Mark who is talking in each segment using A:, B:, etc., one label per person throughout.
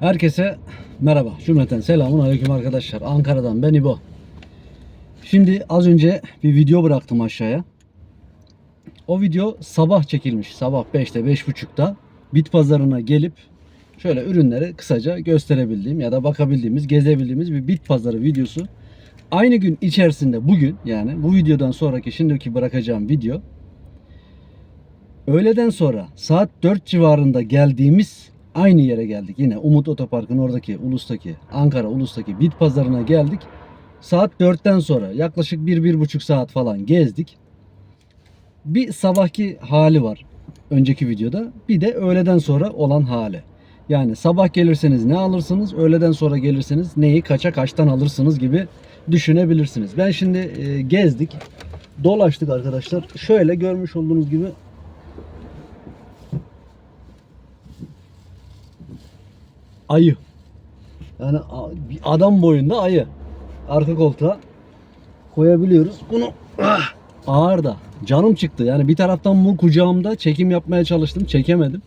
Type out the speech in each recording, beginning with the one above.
A: Herkese merhaba. Cümleten selamun aleyküm arkadaşlar. Ankara'dan ben İbo. Şimdi az önce bir video bıraktım aşağıya. O video sabah çekilmiş. Sabah 5'te 5.30'da bit pazarına gelip şöyle ürünleri kısaca gösterebildiğim ya da bakabildiğimiz, gezebildiğimiz bir bit pazarı videosu. Aynı gün içerisinde bugün yani bu videodan sonraki şimdiki bırakacağım video Öğleden sonra saat 4 civarında geldiğimiz aynı yere geldik. Yine Umut Otopark'ın oradaki Ulus'taki Ankara Ulus'taki bit pazarına geldik. Saat 4'ten sonra yaklaşık 1-1,5 saat falan gezdik. Bir sabahki hali var önceki videoda. Bir de öğleden sonra olan hali. Yani sabah gelirseniz ne alırsınız, öğleden sonra gelirseniz neyi kaça kaçtan alırsınız gibi düşünebilirsiniz. Ben şimdi e, gezdik, dolaştık arkadaşlar. Şöyle görmüş olduğunuz gibi ayı. Yani bir adam boyunda ayı. Arka koltuğa koyabiliyoruz. Bunu ağır da canım çıktı. Yani bir taraftan bu kucağımda çekim yapmaya çalıştım. Çekemedim.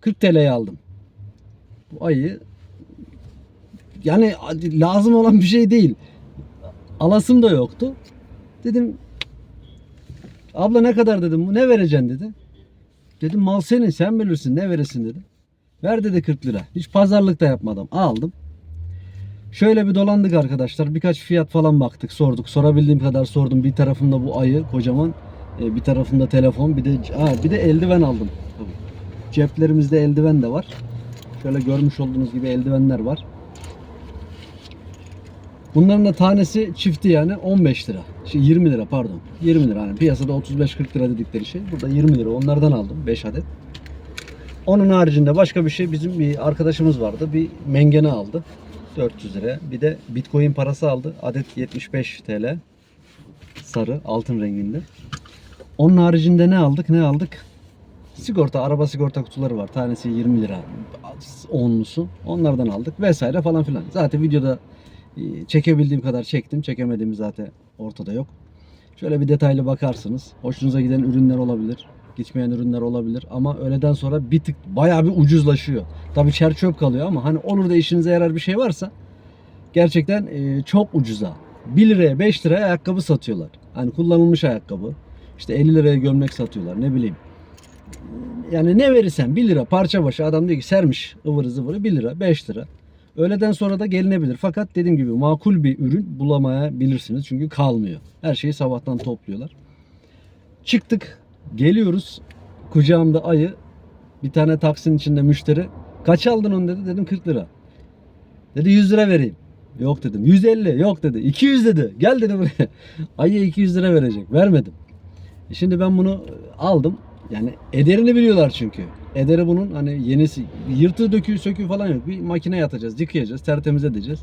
A: 40 TL'ye aldım. Bu ayı yani lazım olan bir şey değil. Alasım da yoktu. Dedim abla ne kadar dedim bu ne vereceksin dedi. Dedim mal senin sen bilirsin ne veresin dedim. Ver dedi 40 lira. Hiç pazarlık da yapmadım. Aldım. Şöyle bir dolandık arkadaşlar. Birkaç fiyat falan baktık, sorduk. Sorabildiğim kadar sordum. Bir tarafında bu ayı kocaman, e, bir tarafında telefon, bir de ha, bir de eldiven aldım. Ceplerimizde eldiven de var. Şöyle görmüş olduğunuz gibi eldivenler var. Bunların da tanesi çifti yani 15 lira. Şey 20 lira pardon. 20 lira hani piyasada 35-40 lira dedikleri şey. Burada 20 lira. Onlardan aldım 5 adet. Onun haricinde başka bir şey bizim bir arkadaşımız vardı. Bir mengene aldı. 400 lira. Bir de bitcoin parası aldı. Adet 75 TL. Sarı altın renginde. Onun haricinde ne aldık? Ne aldık? Sigorta, araba sigorta kutuları var. Tanesi 20 lira. Onlusu. Onlardan aldık vesaire falan filan. Zaten videoda e, çekebildiğim kadar çektim. Çekemediğim zaten ortada yok. Şöyle bir detaylı bakarsınız. Hoşunuza giden ürünler olabilir. Gitmeyen ürünler olabilir. Ama öğleden sonra bir tık bayağı bir ucuzlaşıyor. Tabii çer çöp kalıyor ama hani olur da işinize yarar bir şey varsa gerçekten e, çok ucuza. 1 liraya 5 liraya ayakkabı satıyorlar. Hani kullanılmış ayakkabı. İşte 50 liraya gömlek satıyorlar ne bileyim. Yani ne verirsen 1 lira parça başı adam diyor ki sermiş ıvırı zıvırı 1 lira 5 lira. Öğleden sonra da gelinebilir. Fakat dediğim gibi makul bir ürün bulamayabilirsiniz. Çünkü kalmıyor. Her şeyi sabahtan topluyorlar. Çıktık. Geliyoruz. Kucağımda ayı. Bir tane taksinin içinde müşteri. Kaç aldın onu dedi. Dedim 40 lira. Dedi 100 lira vereyim. Yok dedim. 150. Yok dedi. 200 dedi. Gel dedi buraya. Ayıya 200 lira verecek. Vermedim. E Şimdi ben bunu aldım. Yani ederini biliyorlar çünkü. Ederi bunun hani yenisi yırtığı döküğü söküğü falan yok. Bir makineye atacağız, yıkayacağız, tertemiz edeceğiz.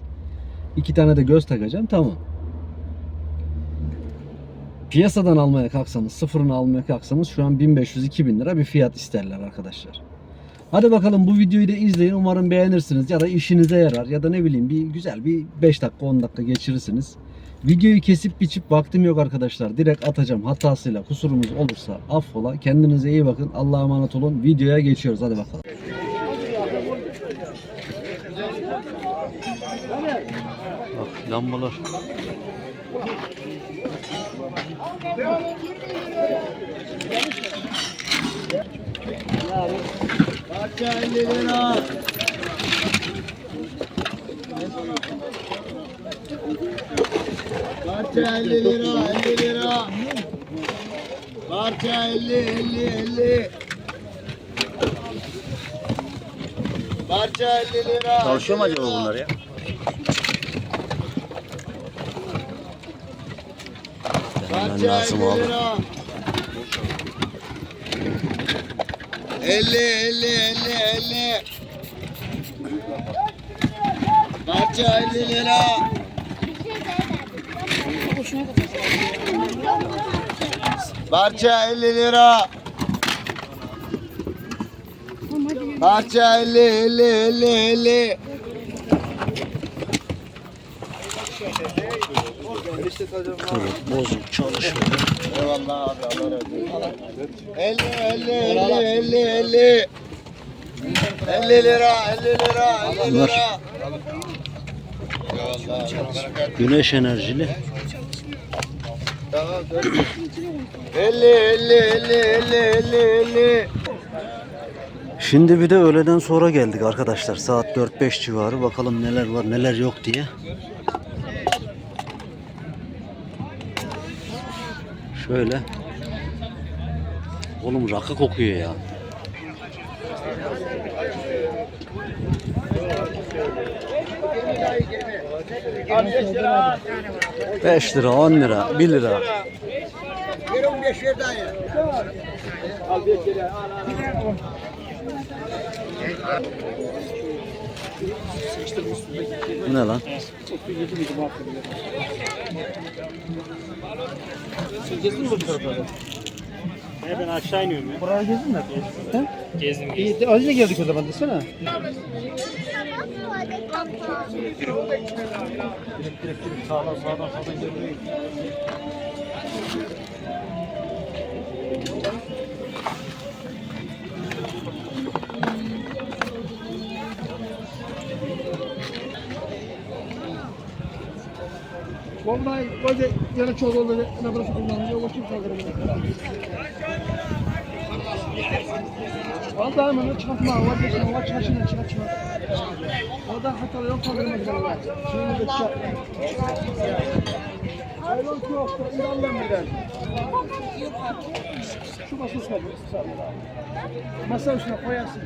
A: İki tane de göz takacağım tamam. Piyasadan almaya kalksanız, sıfırını almaya kalksanız şu an 1500-2000 lira bir fiyat isterler arkadaşlar. Hadi bakalım bu videoyu da izleyin. Umarım beğenirsiniz ya da işinize yarar ya da ne bileyim bir güzel bir 5 dakika 10 dakika geçirirsiniz. Videoyu kesip biçip vaktim yok arkadaşlar. Direkt atacağım. Hatasıyla kusurumuz olursa affola. Kendinize iyi bakın. Allah'a emanet olun. Videoya geçiyoruz. Hadi bakalım. Bak lambalar.
B: Parça 50 lira. Parça 50 lira, 50 lira. Parça 50, 50, 50. Parça 50 lira.
C: Çalışıyor mu
B: 50
C: acaba bunlar ya?
B: Parça
C: lazım
B: 50
C: abi.
B: lira. 50 50 50 50. Parça 50 lira. Parça 50 lira. Parça 50 50 50 50.
C: Bozuk çalışıyor.
B: Eyvallah abi Allah razı olsun. 50 50 50 50 50. 50 lira, 50 lira, 50
A: Bunlar-
B: lira. Bereket.
A: Güneş enerjili.
B: Tamam, dur. 50, 50, 50, 50, 50, 50.
A: Şimdi bir de öğleden sonra geldik arkadaşlar. Saat 4-5 civarı. Bakalım neler var neler yok diye. Şöyle. Oğlum rakı kokuyor ya. Beş lira, on lira, bir lira. Bu ne lan?
C: Ben aşağı iniyorum ya.
D: Buraya gezdin mi? He?
C: Gezdim gezdim.
D: İyi, az önce geldik o zaman desene. Sağdan sağdan sağdan geliyor. Vallahi böyle yana çok oldu. Ne burası kullanılıyor. O kim kaldırıyor? Vallahi bunu çıkartma. Var geçme. Var çarşına çıkartma. Orada hatalı yok kaldırmak zorunda. Şimdi de çıkartma. Hayvan yok. İran'dan bilen. Şu masa üstüne koy. Masa üstüne koyarsın.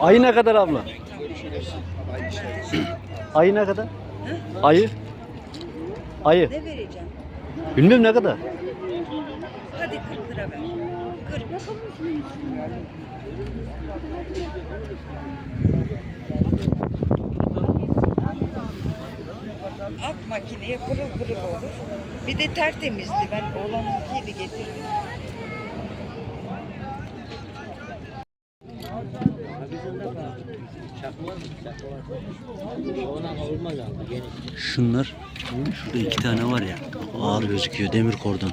A: Ayı ne kadar abla? Ayı ne kadar? Ayı? Ayı.
E: Ne vereceğim?
A: Bilmem ne kadar.
E: Hadi 40 lira ver. 40. At makineye pırıl pırıl olur. Bir de tertemizdi. Ben oğlanınkiydi getirdim.
A: Şunlar, şurada iki tane var ya. Ağır gözüküyor demir kordon.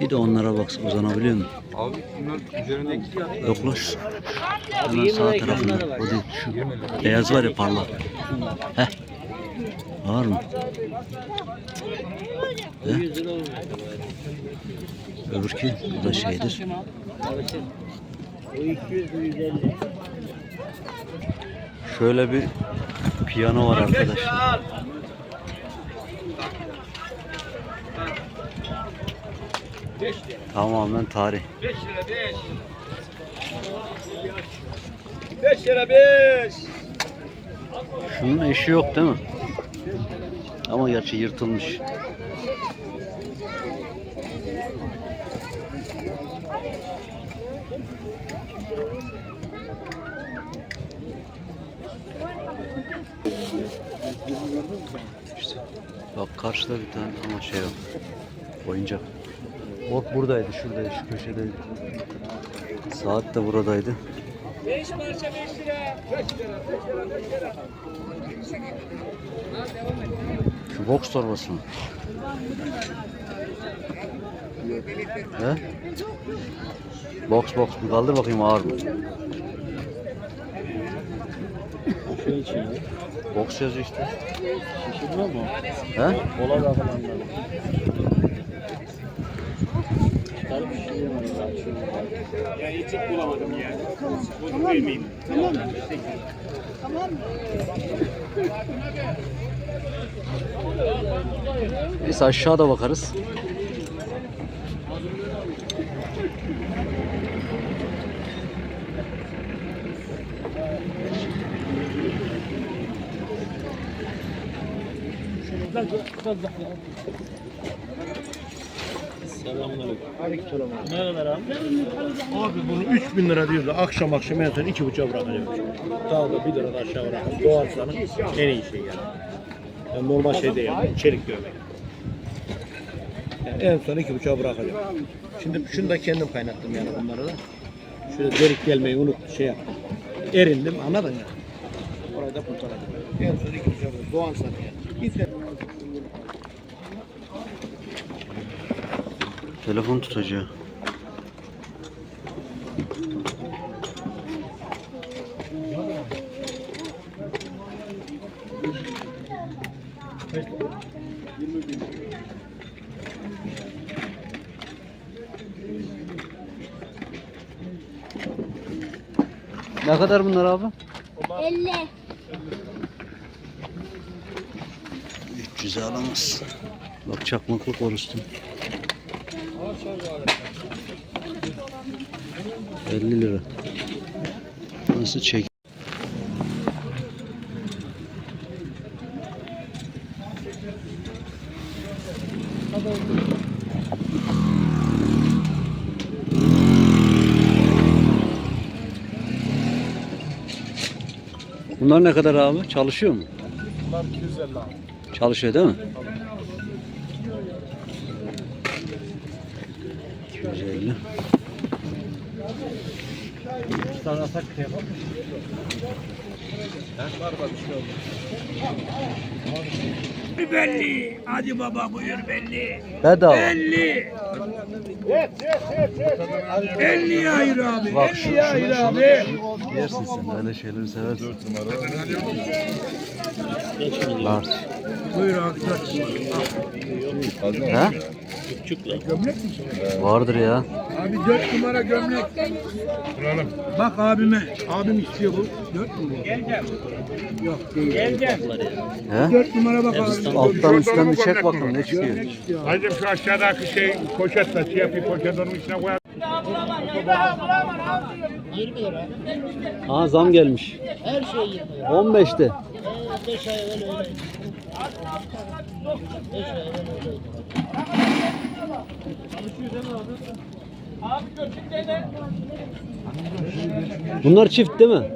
A: Bir de onlara bak uzanabiliyor mu?
F: Abi bunlar üzerindeki
A: Yok lan şu. Hemen sağ tarafında. O değil şu. Beyaz var ya parlak. Heh. Var mı? He? Öbürkü bu da şeydir. Şöyle bir piyano var arkadaşlar. Tamamen tarih.
C: 5 lira 5.
A: Şunun eşi yok değil mi? Ama gerçi yırtılmış. Bak karşıda bir tane ama şey yok. Oyuncak. Bot buradaydı, şuradaydı, şu köşedeydi. Saat de buradaydı.
C: 5 parça 5 lira. 5 lira 5 lira 5 lira.
A: Şu box torbası mı? He? Box box bir kaldır bakayım ağır mı? Box yazıyor işte.
D: Şişirme mi?
A: He?
D: Ola da falan da. Çıkarıp şişiremem.
C: Ya hiç bulamadım ya. Bozuk vermeyeyim.
A: Neyse aşağıda bakarız.
G: Abi bunu 3000 lira diyordu. Akşam akşam en son 2,5 bırakacağım. Dağda 1 lira da aşağı bırakacağım. Doğal sanın en iyi şey yani. yani normal şey değil. Çelik dövme. Yani en son 2,5 bırakacağım. Şimdi şunu da kendim kaynattım yani bunları da. Şöyle derik gelmeyi unut şey yaptım. Erindim anladın ya. Orayı da kurtaracağım. En son 2,5 doğal sanı yani. Git
A: Telefon tutacağı. Ne kadar bunlar abi?
H: 50.
A: 300'e alamaz. Bak çakmaklık var 50 lira. Nasıl çek? Bunlar ne kadar abi? Çalışıyor mu?
G: Bunlar 250 abi.
A: Çalışıyor değil mi? 250.
G: Sana tak yapalım.
C: Belli. Hadi baba buyur belli.
A: Bedava.
C: 50. 50 hayır abi.
A: Bak şu,
C: 50 hayır
A: şunu,
C: abi.
A: Yersin sen öyle şeyleri seversin. 4 numara. Large.
C: Buyur abi.
A: Ha? Vardır ya.
C: Abi 4 numara gömlek. Bak abime. Abim istiyor bu. 4 numara. Geleceğim. Yok değil. Geleceğim.
A: He?
C: 4 numara bak abi.
A: Alttan üstten bir çek bakalım ne çıkıyor.
F: Hacım şu aşağıdaki şey poşetle siyah bir poşet onun içine koyar.
A: Aa zam gelmiş. Her şey 15'te. Bunlar çift değil mi?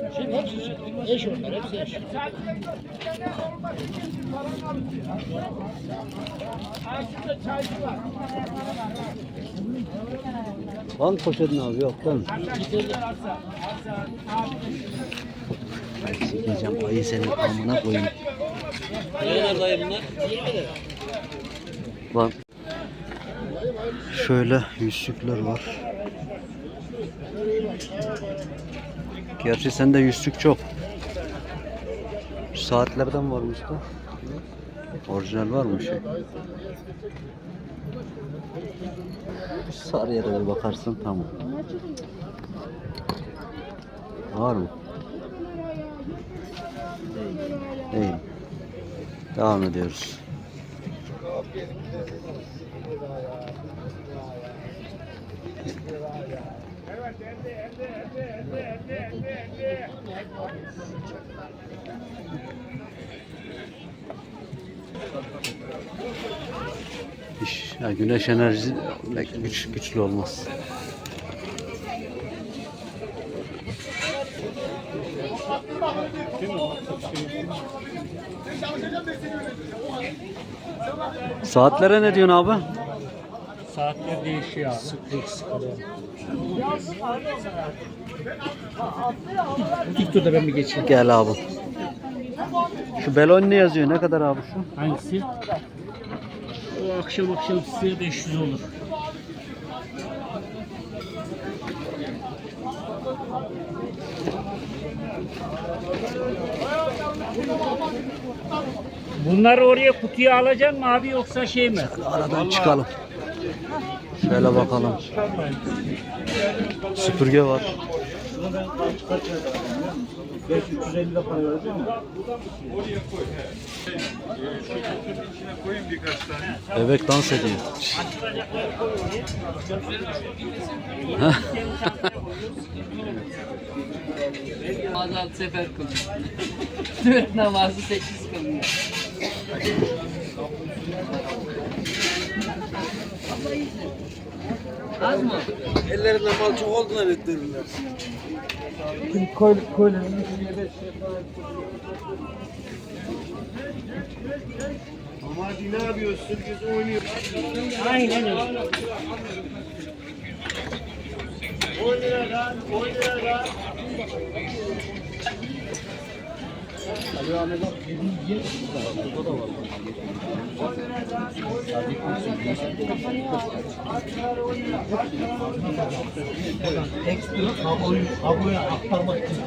A: Var mı poşetin abi? Yok değil mi? Sikeceğim ayı senin amına koyayım. Ne kadar dayı bunlar? 20 lira. Lan. Şöyle yüzsükler var. Gerçi sende yüzsük çok. Saatlerden var usta? Orijinal var mı şey? Sarıya da bir bakarsın tamam. Var mı? Değil. Devam ediyoruz. İş, ya güneş enerjisi güç, güçlü olmaz. Saatlere ne diyorsun abi?
G: Saatler değişiyor abi. Sıklık sıkılıyor. İlk turda ben bir geçeyim.
A: Gel abi. Şu belon ne yazıyor? Ne kadar abi şu?
G: Hangisi? O akşam akşam size 500 olur.
C: Bunları oraya kutuya alacaksın mı abi yoksa şey mi?
A: Aradan çıkalım. Şöyle bakalım. Süpürge var. Bebek dans ediyor.
I: Altı sefer kılıyor. Dört namazı sekiz kılıyor. Az mı?
D: Ellerinden mal çok olduğuna bekliyorlar.
B: Ama hadi ne yapıyorsun? Herkes oynuyor.
E: Aynen öyle.
B: 10 liradan, 10 liradan.
G: Ekstra kabloyu, kabloya aktarmak için.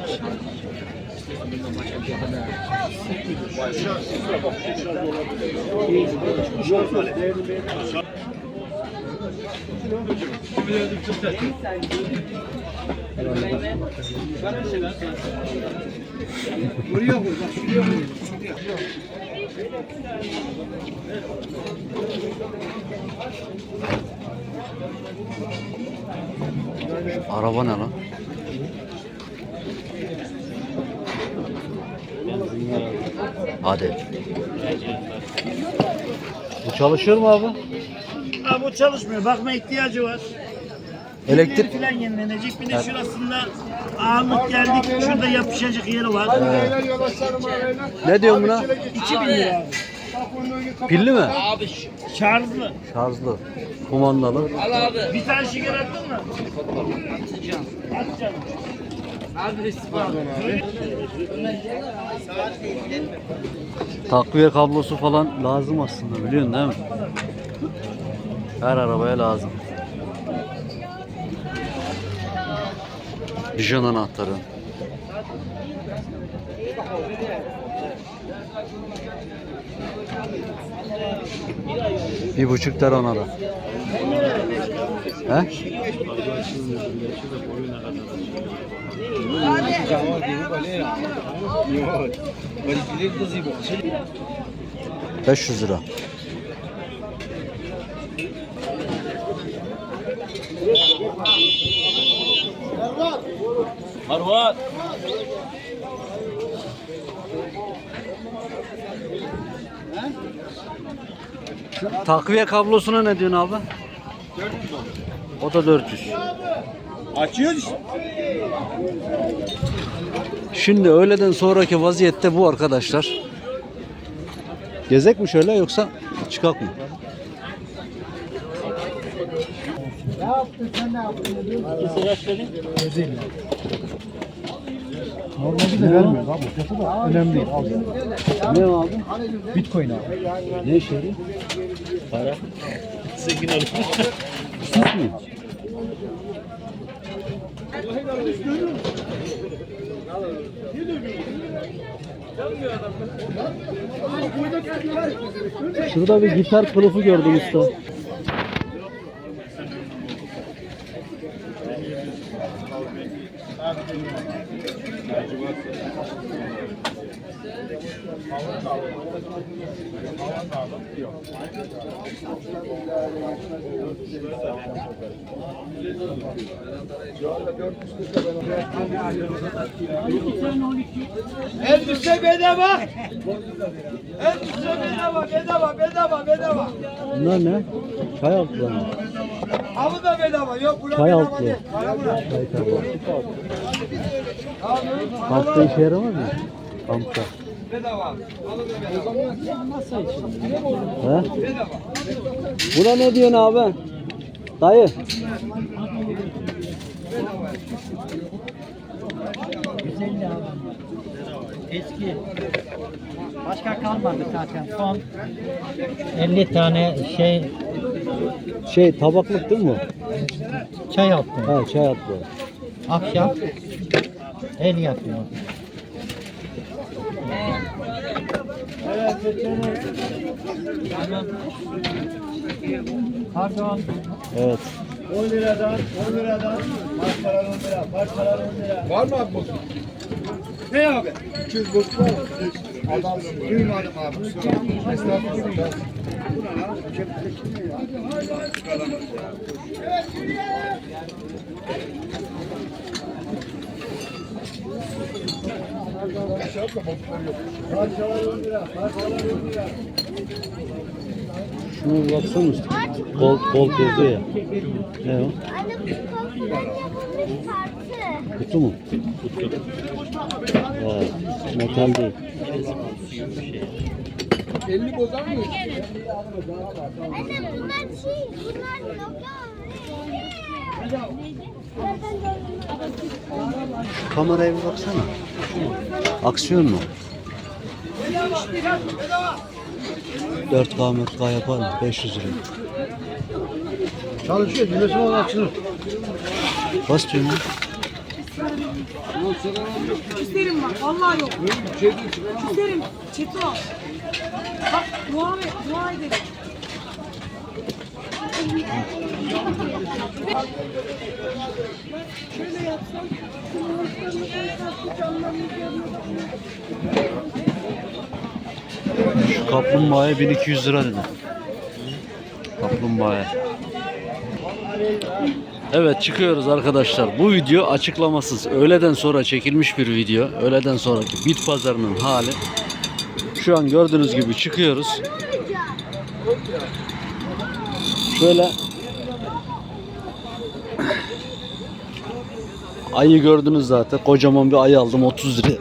A: Araba ne lan? Hadi. Bu çalışıyor mu abi?
G: Ha, bu çalışmıyor. Bakma ihtiyacı var.
A: Elektrik
G: Filan yenilenecek. Bir de şurasında ağırlık geldik. Şurada yapışacak yeri var.
A: Ne diyorsun buna?
G: 2000 lira.
A: Pilli mi?
I: Abi.
G: Şarjlı.
A: Şarjlı. Kumandalı.
I: Al abi.
G: Bir tane şeker attın mı?
I: Atacağım.
G: At canım.
I: Abi.
A: Takviye kablosu falan lazım aslında biliyorsun değil mi? Her arabaya lazım. Dijon anahtarı. Bir buçuk lira ona da. He? Beş yüz lira.
G: Harvat.
A: Takviye kablosuna ne diyorsun abi? O da 400.
G: Açıyoruz işte.
A: Şimdi öğleden sonraki vaziyette bu arkadaşlar. Gezek mi şöyle yoksa çıkak mı?
D: Normalde de vermiyoruz abi. Fiyatı da önemli değil. Al.
A: Ne abi?
D: Bitcoin abi.
A: Ne işe yarıyor?
G: Zengin olur.
A: Sis mi? Şurada bir gitar kılıfı gördüm usta.
B: En düşse bedava. En düşse bedava, bedava, bedava, bedava.
A: Bunlar ne? Çay altları mı?
B: Avı da bedava. Yok buna
A: Çay
B: bedava
A: altlı.
B: değil. Para buna.
A: Çay tabağı. Kampta işe yaramaz mı? Kampta.
B: Bedava. Alı da bedava.
A: He? Buna ne diyorsun abi? Dayı.
H: Eski. Başka kalmadı zaten. Son 50 tane şey
A: Şey tabaklık değil mi
H: çay yaptım.
A: Ha çay altlı.
H: Akşam el yapıyor. Pardon.
A: Evet.
B: 10 liradan, 10 liradan. Parçalar 10 lira, parçalar 10 lira. Var mı abi bozuk? Ne abi? 200 bozuk var? Adamsın. Duymadım abi. Estağfurullah. Parçalar 10 lira, parçalar 10 lira.
A: Şuna bir baksana usta. Kol, kol kurdu ya. Ne o? Kutu mu? Kutu. Vay, metal değil.
C: Elini bozar mı?
J: Anne bunlar şey, bunlar yok ya.
A: Kameraya bir baksana. Aksiyon mu? 4K 4K yapar mı? 500 lira.
D: Çalışıyor. Dinlesin onu açılır.
A: Bas ya.
K: Küserim bak, vallahi yok. Küserim, çeto. Bak, dua, dua edelim.
A: Şu kaplumbağaya 1200 lira dedi. Kaplumbağaya. Evet çıkıyoruz arkadaşlar. Bu video açıklamasız. Öğleden sonra çekilmiş bir video. Öğleden sonraki bit pazarının hali. Şu an gördüğünüz gibi çıkıyoruz. Şöyle ayı gördünüz zaten. Kocaman bir ayı aldım 30 liraya.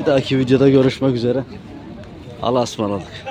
A: Bir dahaki videoda görüşmek üzere. Allah'a ısmarladık.